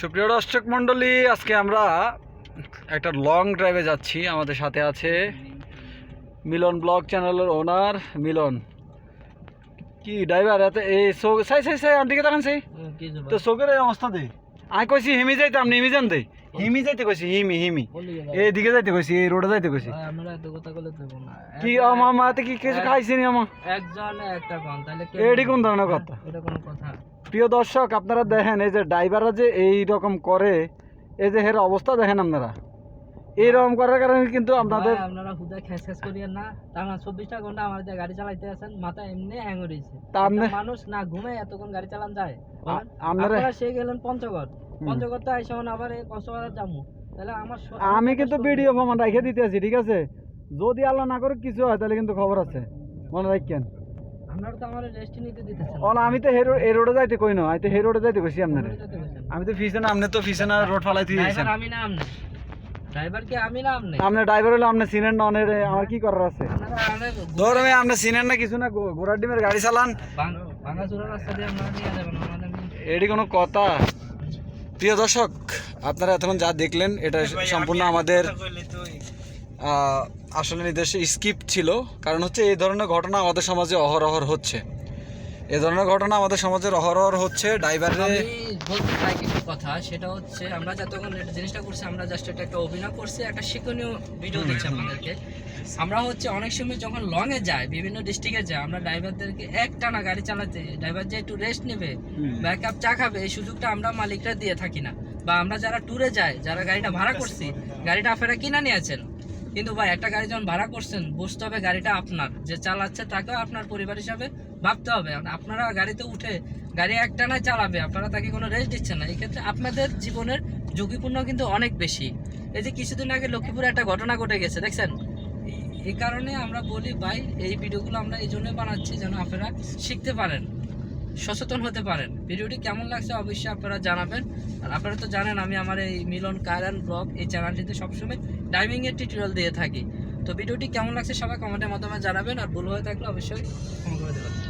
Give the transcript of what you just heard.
সুপ্রিয় দর্শক মণ্ডলী আজকে আমরা একটা লং ড্রাইভে যাচ্ছি। আমাদের সাথে আছে মিলন ব্লগ চ্যানেলের ওনার মিলন। কি ড্রাইভার এত এই সাই সাই সাই চাই দিকে দেখান সেই। তো চোখের এই অবস্থা দে। আমি কইছি হিমি যাইতাম হিমি যান দে হিমি যাইতে কইছি হিমি হিমি। এইদিকে যাইতে কইছি এই রোডে যাইতে কইছি। আমরা এত কথা না। কি আমা মাতে কি কিছু খাইছি নি আমা? একজন একটা কোন তাহলে এডি কোন ধরনের কথা? এটা কোন কথা। প্রিয় দর্শক আপনারা দেখেন এই যে ড্রাইভাররা যে এই রকম করে এই যে হের অবস্থা দেখেন আপনারা। এইরকম করার কারণে কিন্তু আপনাদের আপনারা হুদা খেস খেস করিয়েন না। মানে চব্বিশটা ঘণ্টা আমার যে গাড়ি চালাইতে আছেন মাথা এমনি হ্যাং আপনি- মানুষ না ঘুমে এতক্ষণ গাড়ি চালান যায়? আপনারা সে গেলেন পঞ্চগড়। পঞ্চগড় তো আইসা আবার কক্সবাজার যাব। তাহলে আমার আমি কিন্তু ভিডিও প্রমাণ রেখে দিতে আছি ঠিক আছে? যদি আল্লাহ না করে কিছু হয় তাহলে কিন্তু খবর আছে। মনে রাখেন। আমি তো হেরো এই রোডে যাইতে কই না আমি তো হে রোডে যাইতে কইছি আপনারে। আমি তো ফিসে না আপনি তো ফিসে না রোড দিয়েছেন আমি না ড্রাইভার কি আমি না আপনি আপনি ড্রাইভার হলে আপনি সিনেন না অনের আমার কি করার আছে? আপনি না কিছু না ঘোড়ার ডিমের গাড়ি চালান। ভাঙ- রাস্তা দিয়ে আপনারা নিয়ে যাবেন এটি কোনো কথা। প্রিয় দর্শক আপনারা এতক্ষণ যা দেখলেন এটা সম্পূর্ণ আমাদের আসলে নির্দেশে স্কিপ ছিল। কারণ হচ্ছে এই ধরনের ঘটনা আমাদের সমাজে অহরহর হচ্ছে। এই ধরনের ঘটনা আমাদের সমাজে অহরহর হচ্ছে ড্রাইভারে বলতে চাই কিছু কথা সেটা হচ্ছে আমরা যতক্ষণ জিনিসটা করছি আমরা জাস্ট এটা একটা অভিনয় করছি একটা শিক্ষণীয় ভিডিও দিচ্ছি আপনাদেরকে। আমরা হচ্ছে অনেক সময় যখন লং এ যায় বিভিন্ন ডিস্ট্রিক্টে যায় আমরা ড্রাইভারদেরকে এক টানা গাড়ি চালাতে ড্রাইভার যে একটু রেস্ট নেবে বা এক কাপ চা খাবে এই সুযোগটা আমরা মালিকরা দিয়ে থাকি না। বা আমরা যারা ট্যুরে যাই যারা গাড়িটা ভাড়া করছি গাড়িটা আপনারা কিনা নিয়েছেন? কিন্তু ভাই একটা গাড়ি যখন ভাড়া করছেন বুঝতে হবে গাড়িটা আপনার যে চালাচ্ছে তাকেও আপনার পরিবার হিসাবে ভাবতে হবে। আপনারা গাড়িতে উঠে গাড়ি একটানায় চালাবে, আপনারা তাকে কোনো রেস্ট দিচ্ছেন না। এক্ষেত্রে আপনাদের জীবনের ঝুঁকিপূর্ণ কিন্তু অনেক বেশি। এই যে কিছুদিন আগে লক্ষ্মীপুরে একটা ঘটনা ঘটে গেছে, দেখছেন? এই- কারণে আমরা বলি, ভাই, এই ভিডিওগুলো আমরা এই জন্য বানাচ্ছি যেন আপনারা শিখতে পারেন, সচেতন হতে পারেন। ভিডিওটি কেমন লাগছে অবশ্যই আপনারা জানাবেন। আর আপনারা তো জানেন, আমি আমার এই মিলন কার অ্যান্ড ব্লগ, এই চ্যানেলটিতে সবসময় ড্রাইভিং এর টিউটোরিয়াল দিয়ে থাকি। তো ভিডিওটি কেমন লাগছে সবাই কমেন্টের মাধ্যমে জানাবেন। আর ভুল হয়ে থাকলে অবশ্যই ক্ষমা করে দেবেন।